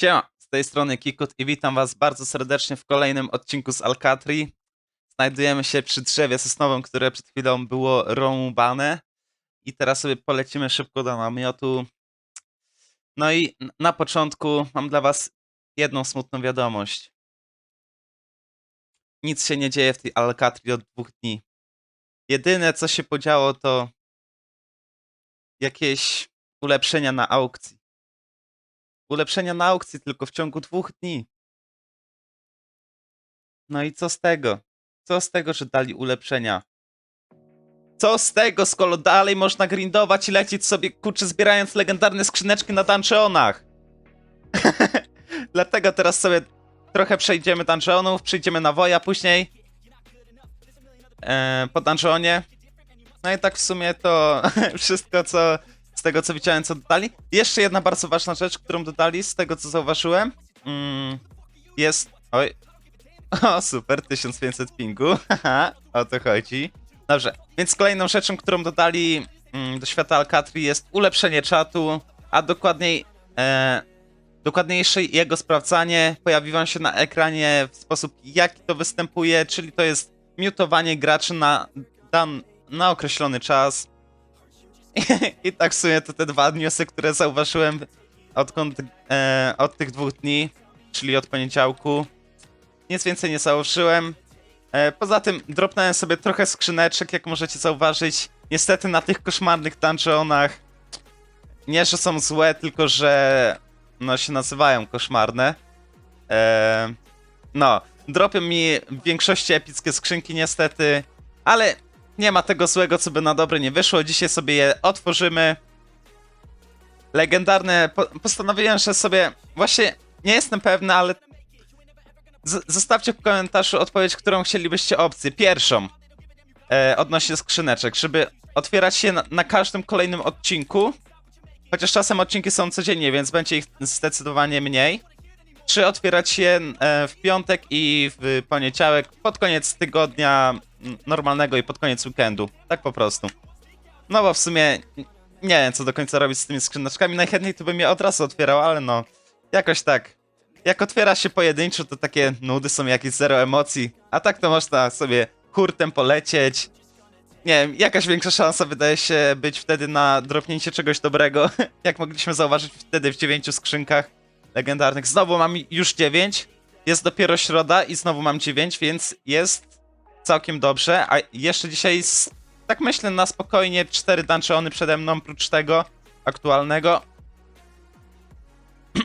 Siema, z tej strony Kikut i witam was bardzo serdecznie w kolejnym odcinku z Alcatri. Znajdujemy się przy drzewie sosnowym, które przed chwilą było rąbane i teraz sobie polecimy szybko do namiotu. No i na początku mam dla was jedną smutną wiadomość. Nic się nie dzieje w tej Alcatri od dwóch dni. Jedyne co się podziało to jakieś ulepszenia na aukcji. Ulepszenia na aukcji tylko w ciągu dwóch dni. No i co z tego? Co z tego, że dali ulepszenia? Co z tego, skoro dalej można grindować i lecieć sobie, kurczę, zbierając legendarne skrzyneczki na dungeonach? Dlatego teraz sobie trochę przejdziemy dungeonów, przyjdziemy na woja później. E, po dungeonie. No i tak w sumie to wszystko, co tego co widziałem, co dodali. Jeszcze jedna bardzo ważna rzecz, którą dodali, z tego co zauważyłem, mm, jest. Oj. O, super, 1500 pingu. Haha, o to chodzi. Dobrze, więc kolejną rzeczą, którą dodali mm, do świata Alcatri jest ulepszenie czatu, a dokładniej. E, dokładniejsze jego sprawdzanie pojawi wam się na ekranie w sposób, jaki to występuje, czyli to jest mutowanie graczy na, dan, na określony czas. I tak w sumie to te dwa newsy, które zauważyłem odkąd, e, od tych dwóch dni, czyli od poniedziałku. Nic więcej nie zauważyłem. E, poza tym dropnąłem sobie trochę skrzyneczek, jak możecie zauważyć. Niestety na tych koszmarnych dungeonach nie, że są złe, tylko że no się nazywają koszmarne. E, no, dropią mi w większości epickie skrzynki niestety, ale nie ma tego złego, co by na dobre nie wyszło. Dzisiaj sobie je otworzymy. Legendarne. Po postanowiłem, że sobie. Właśnie nie jestem pewny, ale. Z zostawcie w komentarzu odpowiedź, którą chcielibyście opcję. Pierwszą. E, odnośnie skrzyneczek, żeby otwierać je na, na każdym kolejnym odcinku. Chociaż czasem odcinki są codziennie, więc będzie ich zdecydowanie mniej. Czy otwierać je e, w piątek i w poniedziałek pod koniec tygodnia mm, normalnego i pod koniec weekendu. Tak po prostu. No bo w sumie nie wiem, co do końca robić z tymi skrzyneczkami. Najchętniej to bym je od razu otwierał, ale no, jakoś tak. Jak otwiera się pojedynczo, to takie nudy są jakieś zero emocji, a tak to można sobie hurtem polecieć. Nie wiem, jakaś większa szansa wydaje się być wtedy na dropnięcie czegoś dobrego, jak mogliśmy zauważyć wtedy w dziewięciu skrzynkach legendarnych. Znowu mam już 9. Jest dopiero środa i znowu mam 9, więc jest całkiem dobrze. A jeszcze dzisiaj, tak myślę, na spokojnie 4 dungeony przede mną, oprócz tego aktualnego.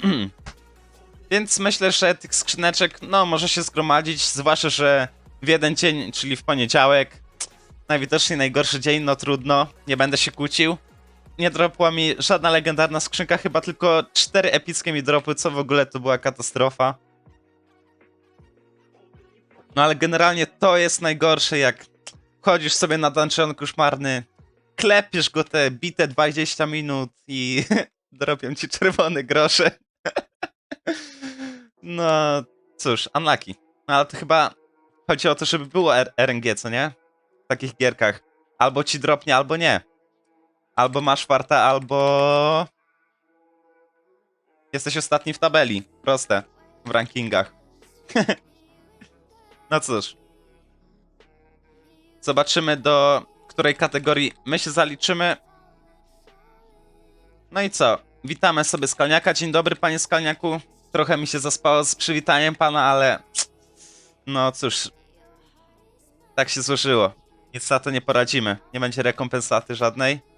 więc myślę, że tych skrzyneczek, no, może się zgromadzić, zwłaszcza, że w jeden dzień, czyli w poniedziałek, najwidoczniej najgorszy dzień, no trudno, nie będę się kłócił nie dropła mi żadna legendarna skrzynka, chyba tylko cztery epickie mi dropły, co w ogóle to była katastrofa. No ale generalnie to jest najgorsze, jak chodzisz sobie na dungeon koszmarny, klepiesz go te bite 20 minut i dropią ci czerwone grosze. no cóż, unlucky. No ale to chyba chodzi o to, żeby było RNG, co nie? W takich gierkach. Albo ci dropnie, albo nie. Albo masz farta, albo. Jesteś ostatni w tabeli. Proste. W rankingach. no cóż. Zobaczymy, do której kategorii my się zaliczymy. No i co? Witamy sobie Skalniaka. Dzień dobry, panie Skalniaku. Trochę mi się zaspało z przywitaniem pana, ale. No cóż. Tak się złożyło. Nic na to nie poradzimy. Nie będzie rekompensaty żadnej.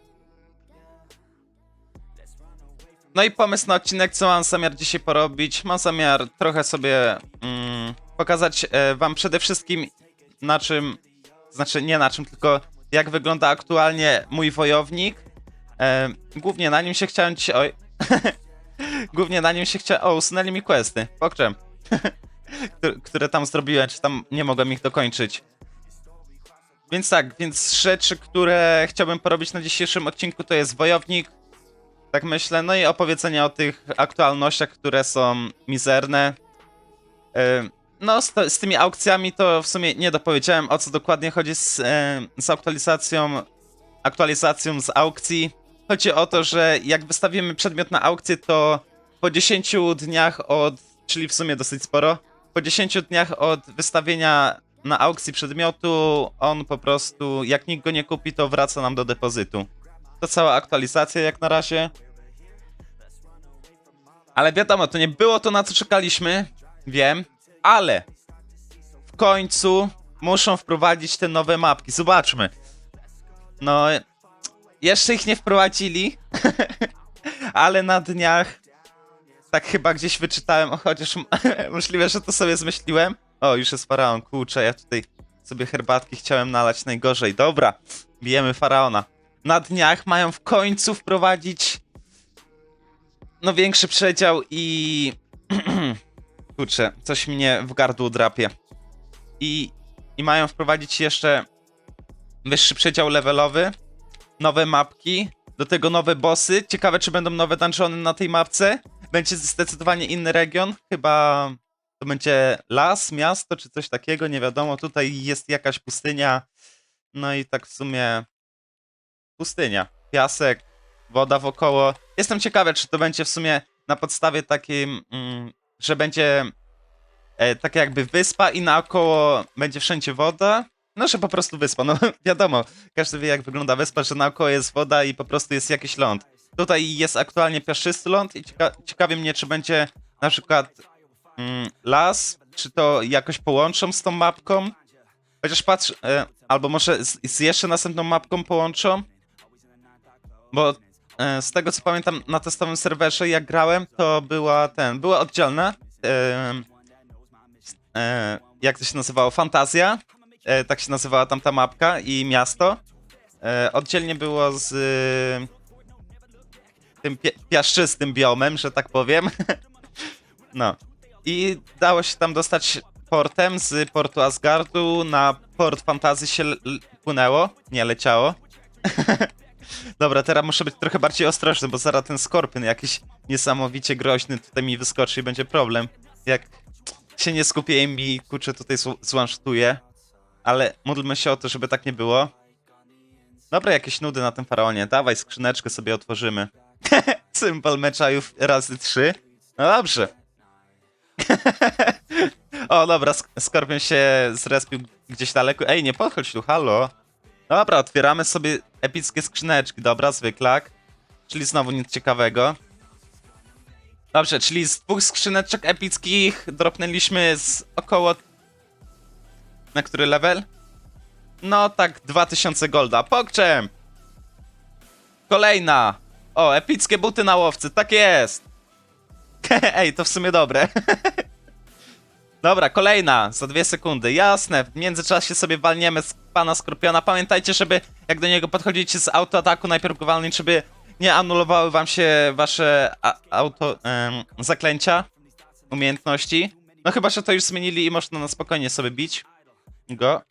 No i pomysł na odcinek, co mam zamiar dzisiaj porobić. Mam zamiar trochę sobie mm, pokazać e, wam przede wszystkim na czym, znaczy nie na czym, tylko jak wygląda aktualnie mój wojownik. E, głównie na nim się chciałem. Oj. głównie na nim się chciałem... O, usunęli mi questy. Pokrzem. które tam zrobiłem, czy tam nie mogłem ich dokończyć. Więc tak, więc rzeczy, które chciałbym porobić na dzisiejszym odcinku to jest wojownik, tak myślę. No i opowiedzenie o tych aktualnościach, które są mizerne. Ym, No, z, z tymi aukcjami to w sumie nie dopowiedziałem, o co dokładnie chodzi z, em, z aktualizacją, aktualizacją z aukcji. Chodzi o to, że jak wystawimy przedmiot na aukcję, to po 10 dniach od, czyli w sumie dosyć sporo, po 10 dniach od wystawienia na aukcji przedmiotu, on po prostu, jak nikt go nie kupi, to wraca nam do depozytu. To cała aktualizacja jak na razie. Ale wiadomo, to nie było to, na co czekaliśmy, wiem, ale w końcu muszą wprowadzić te nowe mapki. Zobaczmy. No, jeszcze ich nie wprowadzili, ale na dniach tak chyba gdzieś wyczytałem, chociaż możliwe, że to sobie zmyśliłem. O, już jest faraon, kurczę, ja tutaj sobie herbatki chciałem nalać najgorzej. Dobra, bijemy faraona. Na dniach mają w końcu wprowadzić no większy przedział i kurczę, coś mnie w gardło drapie. I, i mają wprowadzić jeszcze wyższy przedział levelowy, nowe mapki, do tego nowe bossy. Ciekawe, czy będą nowe dungeony na tej mapce. Będzie zdecydowanie inny region. Chyba to będzie las, miasto, czy coś takiego, nie wiadomo. Tutaj jest jakaś pustynia. No i tak w sumie pustynia. Piasek, woda wokoło. Jestem ciekawy, czy to będzie w sumie na podstawie takiej, mm, że będzie e, tak jakby wyspa i naokoło będzie wszędzie woda. No, że po prostu wyspa. No wiadomo, każdy wie jak wygląda wyspa, że naokoło jest woda i po prostu jest jakiś ląd. Tutaj jest aktualnie piaszczysty ląd i cieka ciekawi mnie, czy będzie na przykład mm, las, czy to jakoś połączą z tą mapką. Chociaż patrz, e, albo może z, z jeszcze następną mapką połączą. Bo e, z tego co pamiętam na testowym serwerze, jak grałem, to była ten, była oddzielna. E, e, jak to się nazywało? Fantazja. Tak się nazywała tamta mapka i miasto. Oddzielnie było z tym piaszczystym biomem, że tak powiem. no. I dało się tam dostać portem z portu Asgardu na port Fantazji się płynęło, nie leciało. Dobra, teraz muszę być trochę bardziej ostrożny, bo zaraz ten skorpion jakiś niesamowicie groźny tutaj mi wyskoczy i będzie problem. Jak się nie skupię i kurczę tutaj zł- złansztuje. Ale módlmy się o to, żeby tak nie było. Dobra, jakieś nudy na tym faraonie. Dawaj, skrzyneczkę sobie otworzymy. Symbol meczajów razy trzy. No dobrze. o, dobra, sk- Skorpion się zrespił gdzieś daleko. Ej, nie podchodź tu, halo. Dobra, otwieramy sobie epickie skrzyneczki, dobra, zwyklak. Czyli znowu nic ciekawego. Dobrze, czyli z dwóch skrzyneczek epickich dropnęliśmy z około... Na który level? No tak, 2000 golda. Pokczem! Kolejna! O, epickie buty na łowcy, tak jest! Ej, to w sumie dobre. Dobra, kolejna, za dwie sekundy. Jasne, w międzyczasie sobie walniemy z pana Skorpiona. Pamiętajcie, żeby jak do niego podchodzicie z autoataku, najpierw go walnąć, żeby nie anulowały wam się wasze auto em, zaklęcia, umiejętności. No chyba, że to już zmienili i można na spokojnie sobie bić go.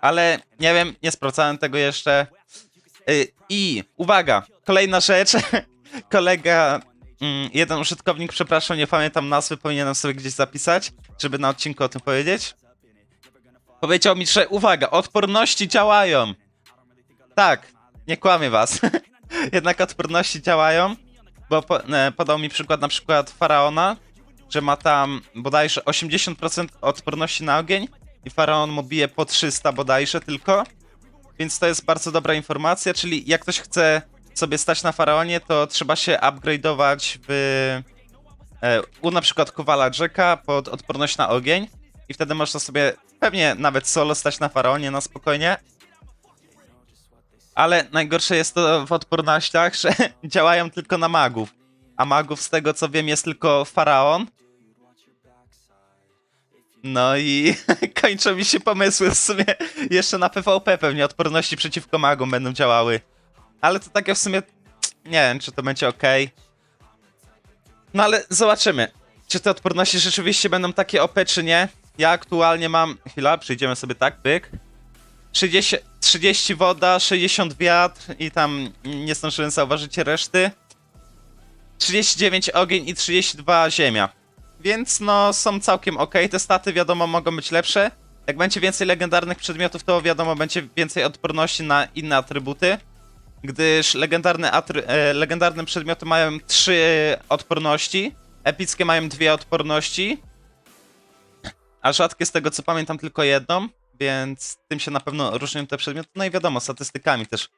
Ale nie wiem, nie sprawdzałem tego jeszcze. Y, I uwaga, kolejna rzecz. Kolega, jeden użytkownik, przepraszam, nie pamiętam nazwy, powinienem sobie gdzieś zapisać, żeby na odcinku o tym powiedzieć. Powiedział mi, że uwaga, odporności działają. Tak, nie kłamię was. Jednak odporności działają, bo po, e, podał mi przykład na przykład Faraona, że ma tam bodajże 80% odporności na ogień i Faraon mu bije po 300 bodajże tylko. Więc to jest bardzo dobra informacja, czyli jak ktoś chce sobie stać na Faraonie, to trzeba się upgrade'ować w... E, u na przykład Kowala Jacka pod odporność na ogień i wtedy można sobie pewnie nawet solo stać na Faraonie na spokojnie. Ale najgorsze jest to w odpornościach, że działają tylko na magów. A magów z tego co wiem jest tylko Faraon. No i kończą mi się pomysły w sumie. Jeszcze na PvP pewnie odporności przeciwko magom będą działały. Ale to takie w sumie... Nie wiem, czy to będzie ok. No ale zobaczymy. Czy te odporności rzeczywiście będą takie OP, czy nie. Ja aktualnie mam... Chwila, przyjdziemy sobie tak, pyk. 30, 30 woda, 60 wiatr i tam nie zdążyłem zauważyć reszty. 39 ogień i 32 ziemia. Więc no są całkiem ok. Te staty wiadomo mogą być lepsze. Jak będzie więcej legendarnych przedmiotów, to wiadomo będzie więcej odporności na inne atrybuty. Gdyż legendarne, atry, e, legendarne przedmioty mają trzy odporności, epickie mają dwie odporności, a rzadkie z tego co pamiętam tylko jedną, więc tym się na pewno różnią te przedmioty, no i wiadomo, statystykami też.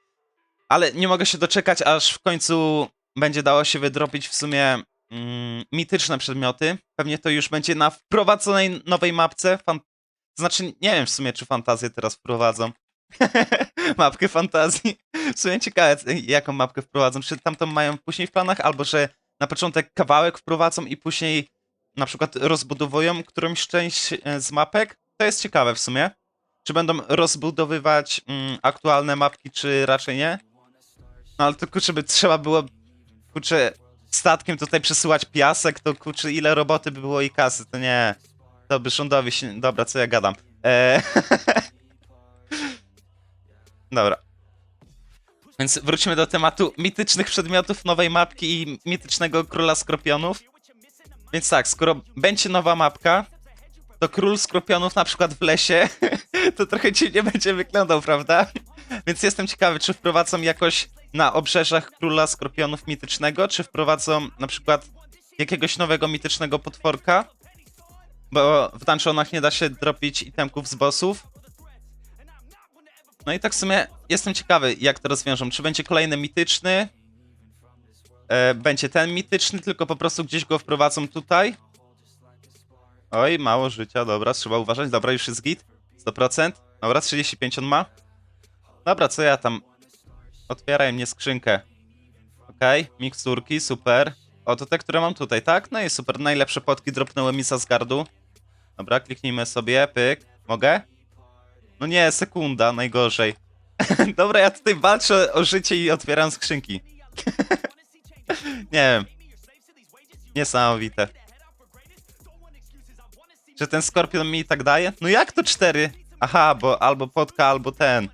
Ale nie mogę się doczekać, aż w końcu będzie dało się wydropić w sumie mm, mityczne przedmioty. Pewnie to już będzie na wprowadzonej nowej mapce. Fan... Znaczy, nie wiem w sumie, czy fantazję teraz wprowadzą. Mapkę fantazji. W sumie ciekawe, jaką mapkę wprowadzą. Czy tamtą mają później w planach, albo że na początek kawałek wprowadzą i później na przykład rozbudowują którąś część e, z mapek. To jest ciekawe w sumie. Czy będą rozbudowywać mm, aktualne mapki, czy raczej nie? No ale to kurczę, by trzeba było kurczę statkiem tutaj przesyłać piasek, to kurczę ile roboty by było i kasy, to nie. To by rządowi się... Dobra, co ja gadam. Eee... Dobra. Więc wrócimy do tematu mitycznych przedmiotów nowej mapki i mitycznego króla skorpionów. Więc tak, skoro będzie nowa mapka, to król skorpionów na przykład w lesie, to trochę dziwnie będzie wyglądał, prawda? Więc jestem ciekawy, czy wprowadzą jakoś na obrzeżach króla skorpionów mitycznego, czy wprowadzą na przykład jakiegoś nowego mitycznego potworka, bo w dungeonach nie da się dropić itemków z bossów. No i tak w sumie jestem ciekawy, jak to rozwiążą. Czy będzie kolejny mityczny? E, będzie ten mityczny, tylko po prostu gdzieś go wprowadzą tutaj. Oj, mało życia, dobra, trzeba uważać. Dobra, już jest git. 100%. Dobra, 35 on ma. Dobra, co ja tam... Otwieraj mnie skrzynkę. Okej, miksturki, super. O, to te, które mam tutaj, tak? No i super, najlepsze potki dropnęły mi z Asgardu. Dobra, kliknijmy sobie, pyk. Mogę? No nie, sekunda, najgorzej. Dobra, ja tutaj walczę o życie i otwieram skrzynki. nie wiem. Niesamowite. Czy ten skorpion mi tak daje? No jak to cztery? Aha, bo albo potka, albo ten.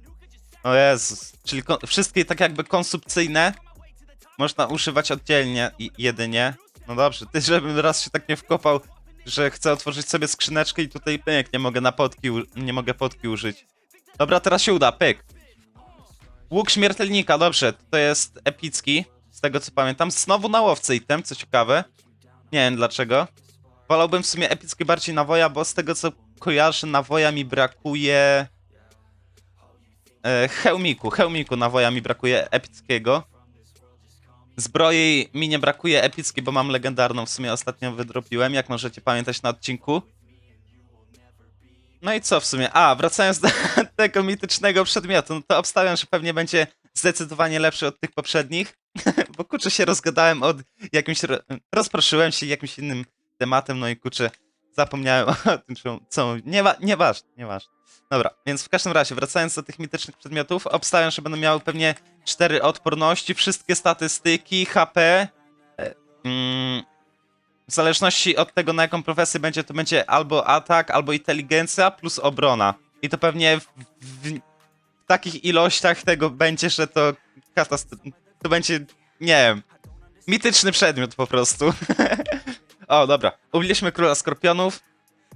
O Jezus. Czyli wszystkie tak jakby konsumpcyjne można używać oddzielnie i jedynie. No dobrze, ty żebym raz się tak nie wkopał, że chcę otworzyć sobie skrzyneczkę i tutaj pyk, nie mogę na potki, nie mogę potki użyć. Dobra, teraz się uda, pyk. Łuk śmiertelnika, dobrze, to jest epicki, z tego co pamiętam. Znowu na łowce item, co ciekawe. Nie wiem dlaczego. Wolałbym w sumie epickie bardziej nawoja, bo z tego co kojarzę, nawoja mi brakuje... E, hełmiku, hełmiku nawoja mi brakuje epickiego. Zbroi mi nie brakuje epickiej, bo mam legendarną, w sumie ostatnio wydropiłem, jak możecie pamiętać na odcinku. No i co w sumie? A, wracając do tego mitycznego przedmiotu, no to obstawiam, że pewnie będzie zdecydowanie lepszy od tych poprzednich, bo kurczę się rozgadałem od jakimś, ro- rozproszyłem się jakimś innym tematem, no i kurczę zapomniałem o tym, co- co, nie, wa- nieważne, nieważne. Dobra, więc w każdym razie, wracając do tych mitycznych przedmiotów, obstawiam, że będą miały pewnie cztery odporności, wszystkie statystyki, HP. e, Mm, w zależności od tego, na jaką profesję będzie, to będzie albo atak, albo inteligencja plus obrona. I to pewnie w, w, w takich ilościach tego będzie, że to katastro- To będzie, nie wiem, mityczny przedmiot po prostu. o, dobra. Ubiliśmy króla skorpionów.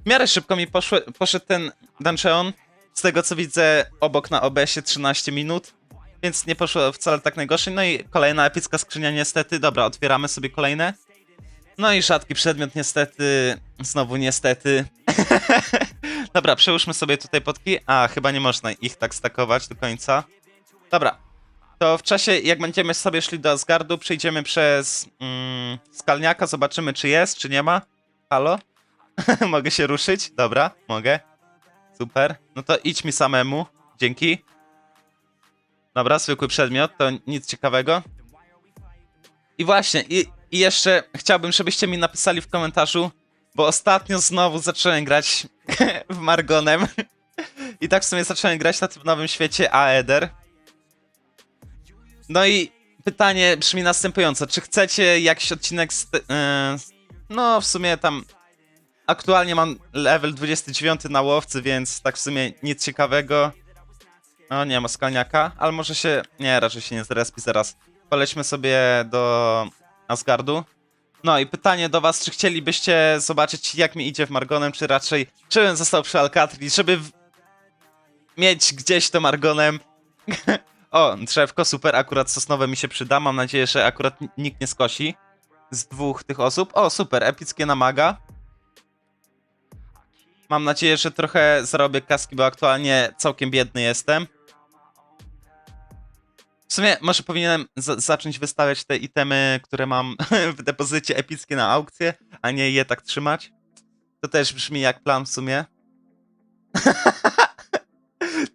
W miarę szybko mi poszły, poszedł ten dungeon. Z tego co widzę, obok na OBS-ie 13 minut. Więc nie poszło wcale tak najgorzej. No i kolejna epicka skrzynia niestety. Dobra, otwieramy sobie kolejne. No i rzadki przedmiot niestety. Znowu niestety. Dobra, przełóżmy sobie tutaj potki. A, chyba nie można ich tak stakować do końca. Dobra. To w czasie, jak będziemy sobie szli do Asgardu, przejdziemy przez mm, skalniaka, zobaczymy czy jest, czy nie ma. Halo? mogę się ruszyć? Dobra, mogę. Super. No to idź mi samemu. Dzięki. Dobra, zwykły przedmiot, to nic ciekawego. I właśnie, i, i jeszcze chciałbym, żebyście mi napisali w komentarzu, bo ostatnio znowu zacząłem grać w Margonem. I tak w sumie zacząłem grać na tym nowym świecie Aether. No i pytanie brzmi następująco. Czy chcecie jakiś odcinek z... e, no, w sumie tam... Aktualnie mam level 29 na łowcy, więc tak w sumie nic ciekawego. No, nie ma skalniaka, ale może się... Nie, raczej się nie zrespi zaraz. Polećmy sobie do Asgardu. No i pytanie do was, czy chcielibyście zobaczyć jak mi idzie w Margonem, czy raczej żebym został przy Alcatraz, żeby w... mieć gdzieś to Margonem. O, drzewko, super, akurat sosnowe mi się przyda. Mam nadzieję, że akurat nikt nie skosi z dwóch tych osób. O, super, epickie namaga. Mam nadzieję, że trochę zarobię kaski, bo aktualnie całkiem biedny jestem. W sumie może powinienem za- zacząć wystawiać te itemy, które mam w depozycie epickie na aukcję, a nie je tak trzymać. To też brzmi jak plan w sumie.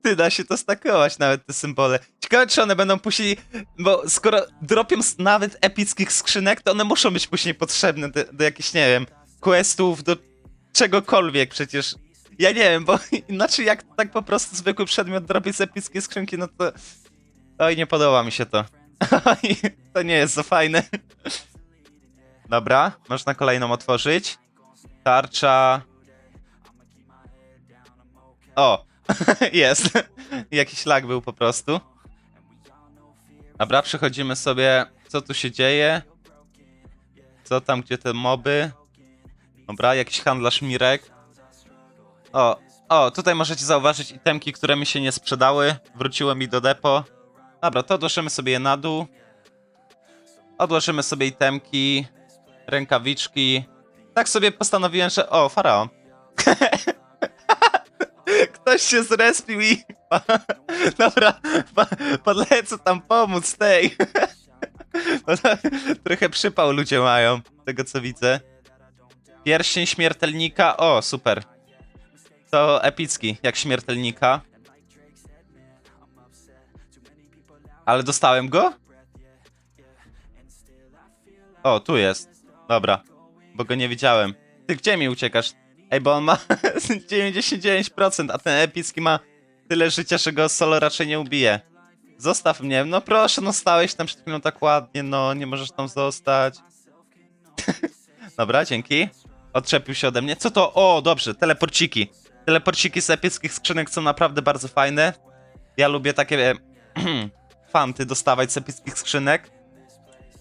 Ty, da się to stakować nawet te symbole. Ciekawe, czy one będą później, bo skoro dropią nawet epickich skrzynek, to one muszą być później potrzebne do, do jakichś, nie wiem, questów, do czegokolwiek przecież. Ja nie wiem, bo inaczej jak tak po prostu zwykły przedmiot dropi z epickiej skrzynki, no to... Oj, nie podoba mi się to. Oj, to nie jest za fajne. Dobra, można kolejną otworzyć. Tarcza... O, jest. Jakiś lag był po prostu. Dobra, przechodzimy sobie, co tu się dzieje. Co tam, gdzie te moby. Dobra, jakiś handlarz Mirek. O, o, tutaj możecie zauważyć itemki, które mi się nie sprzedały. Wróciły mi do depo. Dobra, to odłożymy sobie je na dół. Odłożymy sobie itemki, rękawiczki. Tak sobie postanowiłem, że... O, faraon. Ktoś się zrespił i... Dobra, po- podlecę tam pomóc tej. To Trochę przypał ludzie mają, tego co widzę. Pierścień śmiertelnika, o super. To epicki, jak śmiertelnika. Ale dostałem go? O, tu jest. Dobra, bo go nie widziałem. Ty gdzie mi uciekasz? Ej, bo on ma 99%, a ten epicki ma tyle życia, że go solo raczej nie ubije. Zostaw mnie. No proszę, no stałeś tam przed chwilą tak ładnie, no nie możesz tam zostać. Dobra, dzięki. Odczepił się ode mnie. Co to? O, dobrze, teleporciki. Teleporciki z epickich skrzynek są naprawdę bardzo fajne. Ja lubię takie fanty dostawać z epickich skrzynek.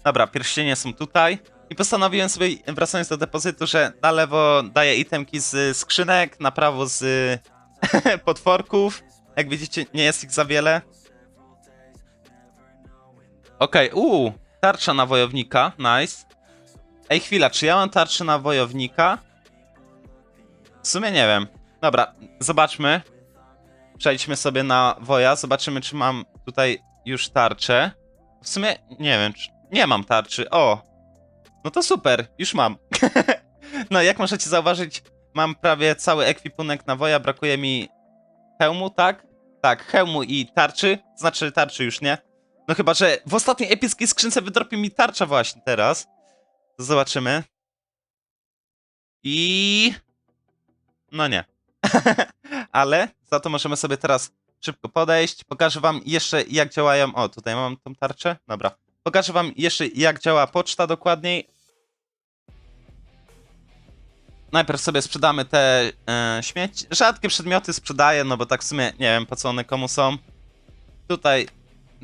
Dobra, pierścienie są tutaj. I postanowiłem sobie, wracając do depozytu, że na lewo daję itemki z skrzynek, na prawo z potworków. Jak widzicie, nie jest ich za wiele. Okej, okay, uuu, tarcza na wojownika, nice. Ej, chwila, czy ja mam tarczę na wojownika? W sumie nie wiem. Dobra, zobaczmy. Przejdźmy sobie na woja, zobaczymy, czy mam tutaj już tarczę. W sumie nie wiem, czy... nie mam tarczy. O, no to super, już mam. no, jak możecie zauważyć, mam prawie cały ekwipunek na woja, brakuje mi hełmu, tak? Tak, hełmu i tarczy, znaczy tarczy już nie. No chyba, że w ostatniej epickiej skrzynce wydropi mi tarcza właśnie teraz. Zobaczymy. I... No nie. Ale za to możemy sobie teraz szybko podejść. Pokażę wam jeszcze jak działają... O, tutaj mam tą tarczę. Dobra. Pokażę wam jeszcze jak działa poczta dokładniej. Najpierw sobie sprzedamy te e, śmieci. Rzadkie przedmioty sprzedaję, no bo tak w sumie nie wiem po co one komu są. Tutaj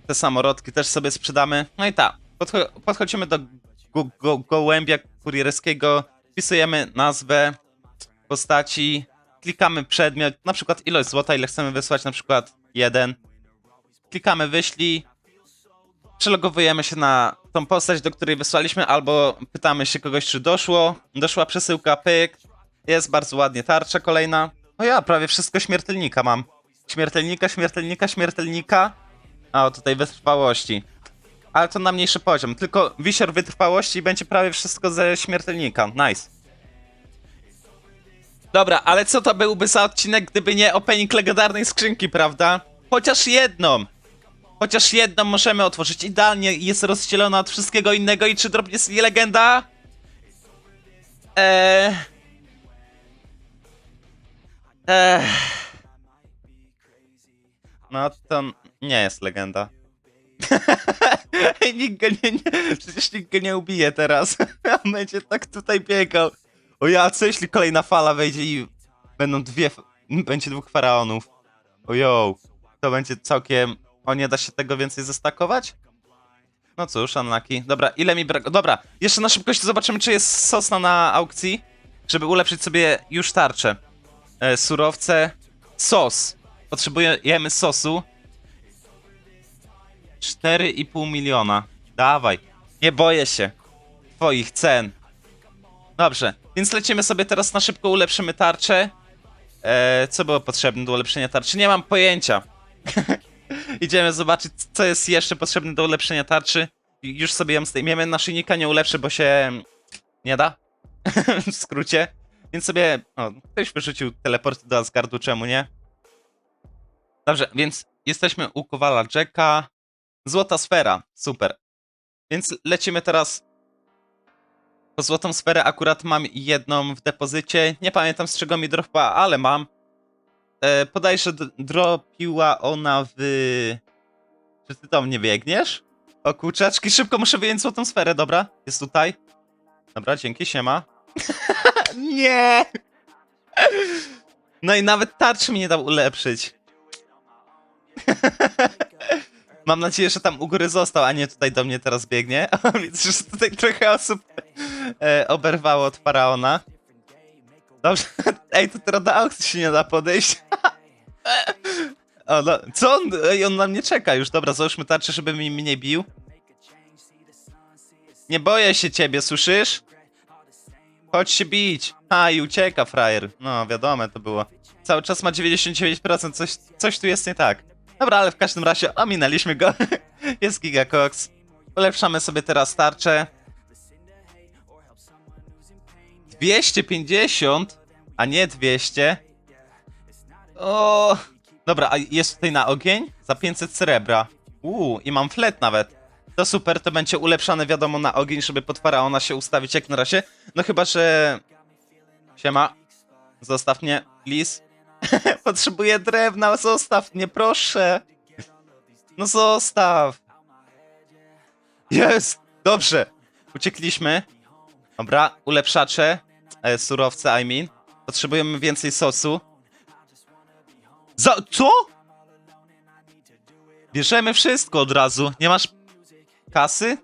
te samorodki też sobie sprzedamy. No i tak, podcho podchodzimy do go go gołębia kurierskiego, wpisujemy nazwę postaci, klikamy przedmiot, na przykład ilość złota, ile chcemy wysłać, na przykład jeden. Klikamy wyślij, przelogowujemy się na tą postać, do której wysłaliśmy, albo pytamy się kogoś, czy doszło. Doszła przesyłka, pyk. Jest bardzo ładnie tarcza kolejna. O ja, prawie wszystko śmiertelnika mam. Śmiertelnika, śmiertelnika, śmiertelnika. A, o, tutaj wytrwałości. Ale to na mniejszy poziom. Tylko wisior wytrwałości i będzie prawie wszystko ze śmiertelnika. Nice. Dobra, ale co to byłby za odcinek, gdyby nie opening legendarnej skrzynki, prawda? Chociaż jedną. Chociaż jedną możemy otworzyć. Idealnie jest rozdzielona od wszystkiego innego i czy drobnie sobie legenda? Eee... Eee... No to nie jest legenda. nikt go nie, nie, przecież nikt go nie ubije teraz. On będzie tak tutaj biegał. O ja, co jeśli kolejna fala wejdzie i będą dwie, będzie dwóch faraonów. Ojo, to będzie całkiem... O, nie da się tego więcej zestakować? No cóż, unlucky. Dobra, ile mi brak... Dobra, jeszcze na szybkość zobaczymy, czy jest sosna na aukcji, żeby ulepszyć sobie już tarczę. E, surowce, sos. Potrzebujemy sosu. 4,5 miliona. Dawaj. Nie boję się. Twoich cen. Dobrze, więc lecimy sobie teraz na szybko, ulepszymy tarczę. E, co było potrzebne do ulepszenia tarczy? Nie mam pojęcia. Idziemy zobaczyć, co jest jeszcze potrzebne do ulepszenia tarczy. Już sobie ją zdejmiemy. Naszyjnika nie ulepszę, bo się nie da. w skrócie. Więc sobie. O, ktoś wyrzucił teleport do Asgardu, czemu nie? Dobrze, więc jesteśmy u Kowala Jacka. Złota sfera, super. Więc lecimy teraz po złotą sferę. Akurat mam jedną w depozycie. Nie pamiętam z czego mi dropiła, ale mam. E, podaj, że d- dropiła ona w... Czy ty do mnie biegniesz? O kurczaczki, szybko muszę wyjąć złotą sferę, dobra? Jest tutaj. Dobra, dzięki, siema. nie! No i nawet tarczy mi nie dał ulepszyć. Mam nadzieję, że tam u góry został, a nie tutaj do mnie teraz biegnie. Widzę, że tutaj trochę osób e, oberwało od faraona. Dobrze. Ej, to teraz do aukcji się nie da podejść. o, no. Co on? Ej, on na mnie czeka już. Dobra, załóżmy tarczę, żeby mi mnie bił. Nie boję się ciebie, słyszysz? Chodź się bić. A, i ucieka frajer. No, wiadomo, to było. Cały czas ma 99%, coś, coś tu jest nie tak. Dobra, ale w każdym razie ominęliśmy go. jest Gigacox. Ulepszamy sobie teraz tarczę. 250, a nie 200. O, dobra, a jest tutaj na ogień? Za 500 srebra. Uuu, i mam flet nawet. To super, to będzie ulepszane wiadomo na ogień, żeby pod faraona się ustawić jak na razie. No chyba, że... Siema. Zostaw mnie, please. Potrzebuję drewna, zostaw mnie, proszę. No zostaw. Jest, dobrze. Uciekliśmy. Dobra, ulepszacze, surowce, I mean. Potrzebujemy więcej sosu. Za co? Bierzemy wszystko od razu. Nie masz kasy?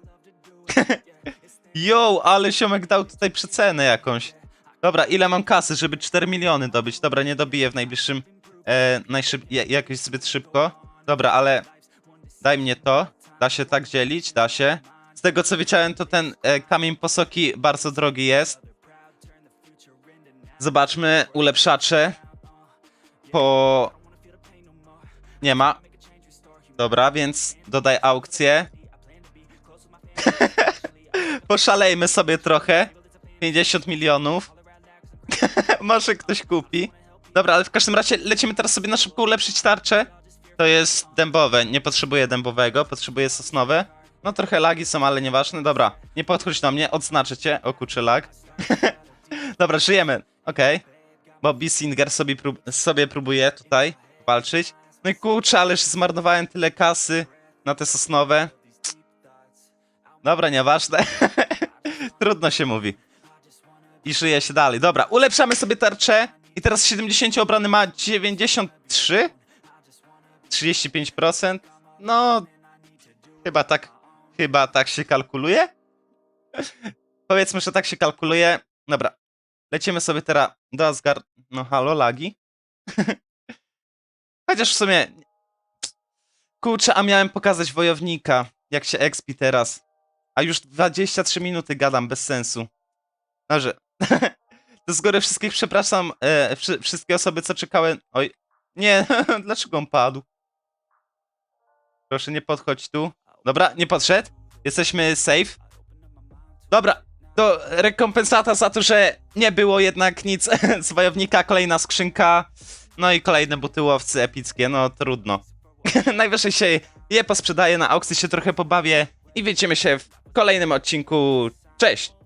Yo, ale Siomek dał tutaj przecenę jakąś. Dobra, ile mam kasy, żeby 4 miliony dobyć? Dobra, nie dobiję w najbliższym... E, najszyb... ja- jakoś zbyt szybko. Dobra, ale... Daj mnie to. Da się tak dzielić? Da się. Z tego co wiedziałem, to ten e, kamień posoki bardzo drogi jest. Zobaczmy, ulepszacze. Po... Nie ma. Dobra, więc dodaj aukcję. Poszalejmy sobie trochę. 50 milionów. Może ktoś kupi. Dobra, ale w każdym razie lecimy teraz sobie na szybko ulepszyć tarczę. To jest dębowe, nie potrzebuję dębowego, potrzebuję sosnowe. No trochę lagi są, ale nieważne. Dobra, nie podchodź do mnie, odznaczę cię. O kurczę, lag. Dobra, żyjemy. Okej. Bobby Singer sobie, prób sobie próbuje tutaj walczyć. No i kurczę, ależ zmarnowałem tyle kasy na te sosnowe. Dobra, nieważne. Trudno się mówi. I żyje się dalej. Dobra, ulepszamy sobie tarczę. I teraz 70 obrony ma 93? 35%? No, chyba tak, chyba tak się kalkuluje. Powiedzmy, że tak się kalkuluje. Dobra, lecimy sobie teraz do Asgard. No halo, lagi. Chociaż w sumie... Kurczę, a miałem pokazać wojownika, jak się expi teraz. A już 23 minuty gadam bez sensu. Dobrze. To z góry wszystkich przepraszam, e, wszy, wszystkie osoby, co czekały... Oj, nie, dlaczego on padł? Proszę, nie podchodź tu. Dobra, nie podszedł. Jesteśmy safe. Dobra, to rekompensata za to, że nie było jednak nic z wojownika, kolejna skrzynka. No i kolejne butyłowcy epickie, no trudno. Najwyżej się je posprzedaję, na aukcji się trochę pobawię i widzimy się w kolejnym odcinku. Cześć!